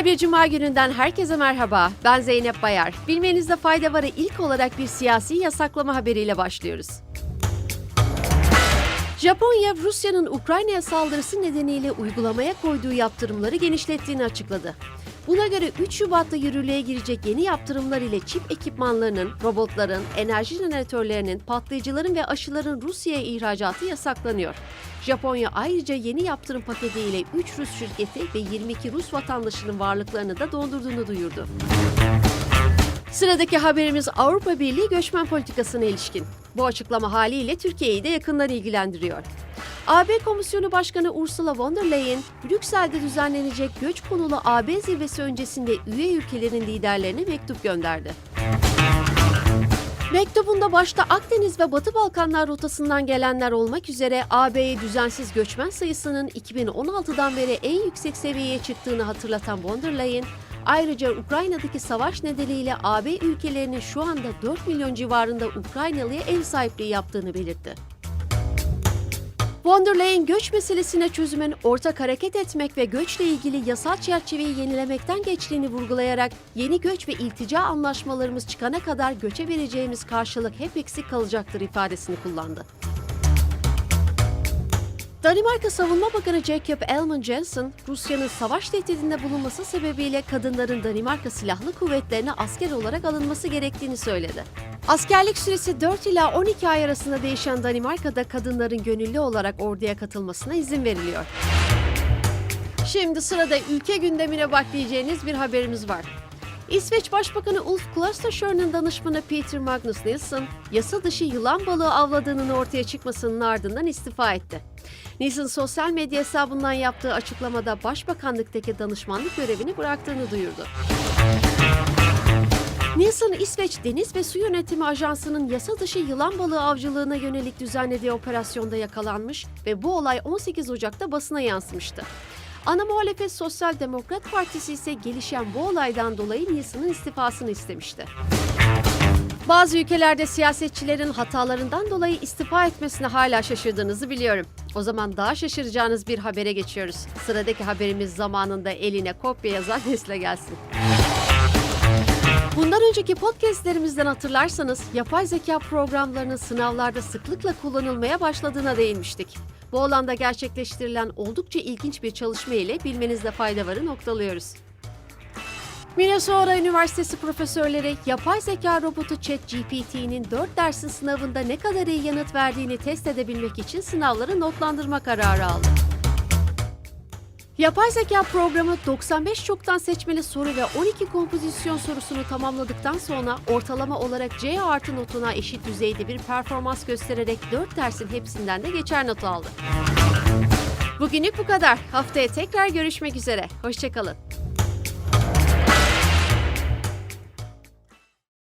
Güzel bir cuma gününden herkese merhaba. Ben Zeynep Bayar. Bilmenizde fayda varı ilk olarak bir siyasi yasaklama haberiyle başlıyoruz. Japonya, Rusya'nın Ukrayna'ya saldırısı nedeniyle uygulamaya koyduğu yaptırımları genişlettiğini açıkladı. Buna göre 3 Şubat'ta yürürlüğe girecek yeni yaptırımlar ile çip ekipmanlarının, robotların, enerji jeneratörlerinin, patlayıcıların ve aşıların Rusya'ya ihracatı yasaklanıyor. Japonya ayrıca yeni yaptırım paketiyle 3 Rus şirketi ve 22 Rus vatandaşının varlıklarını da dondurduğunu duyurdu. Sıradaki haberimiz Avrupa Birliği göçmen politikasına ilişkin. Bu açıklama haliyle Türkiye'yi de yakından ilgilendiriyor. AB Komisyonu Başkanı Ursula von der Leyen, Brüksel'de düzenlenecek göç konulu AB zirvesi öncesinde üye ülkelerin liderlerine mektup gönderdi. Mektubunda başta Akdeniz ve Batı Balkanlar rotasından gelenler olmak üzere AB'ye düzensiz göçmen sayısının 2016'dan beri en yüksek seviyeye çıktığını hatırlatan von der Leyen, ayrıca Ukrayna'daki savaş nedeniyle AB ülkelerinin şu anda 4 milyon civarında Ukraynalıya ev sahipliği yaptığını belirtti. Von der Leyen göç meselesine çözümün ortak hareket etmek ve göçle ilgili yasal çerçeveyi yenilemekten geçtiğini vurgulayarak yeni göç ve iltica anlaşmalarımız çıkana kadar göçe vereceğimiz karşılık hep eksik kalacaktır ifadesini kullandı. Danimarka Savunma Bakanı Jacob Elman Jensen, Rusya'nın savaş tehdidinde bulunması sebebiyle kadınların Danimarka Silahlı Kuvvetlerine asker olarak alınması gerektiğini söyledi. Askerlik süresi 4 ila 12 ay arasında değişen Danimarka'da kadınların gönüllü olarak orduya katılmasına izin veriliyor. Şimdi sırada ülke gündemine bak diyeceğiniz bir haberimiz var. İsveç Başbakanı Ulf Kristersson'un danışmanı Peter Magnus Nilsson, yasa dışı yılan balığı avladığının ortaya çıkmasının ardından istifa etti. Nilsson sosyal medya hesabından yaptığı açıklamada başbakanlıktaki danışmanlık görevini bıraktığını duyurdu. Nilsson, İsveç Deniz ve Su Yönetimi Ajansı'nın yasa dışı yılan balığı avcılığına yönelik düzenlediği operasyonda yakalanmış ve bu olay 18 Ocak'ta basına yansımıştı. Ana muhalefet Sosyal Demokrat Partisi ise gelişen bu olaydan dolayı Nilsson'ın istifasını istemişti. Bazı ülkelerde siyasetçilerin hatalarından dolayı istifa etmesine hala şaşırdığınızı biliyorum. O zaman daha şaşıracağınız bir habere geçiyoruz. Sıradaki haberimiz zamanında eline kopya yazan Nesle gelsin. Bundan önceki podcastlerimizden hatırlarsanız yapay zeka programlarının sınavlarda sıklıkla kullanılmaya başladığına değinmiştik. Bu alanda gerçekleştirilen oldukça ilginç bir çalışma ile bilmenizde fayda varı noktalıyoruz. Minnesota Üniversitesi profesörleri yapay zeka robotu ChatGPT'nin 4 dersin sınavında ne kadar iyi yanıt verdiğini test edebilmek için sınavları notlandırma kararı aldı. Yapay zeka programı 95 çoktan seçmeli soru ve 12 kompozisyon sorusunu tamamladıktan sonra ortalama olarak C artı notuna eşit düzeyde bir performans göstererek 4 dersin hepsinden de geçer not aldı. Bugünlük bu kadar. Haftaya tekrar görüşmek üzere. Hoşçakalın.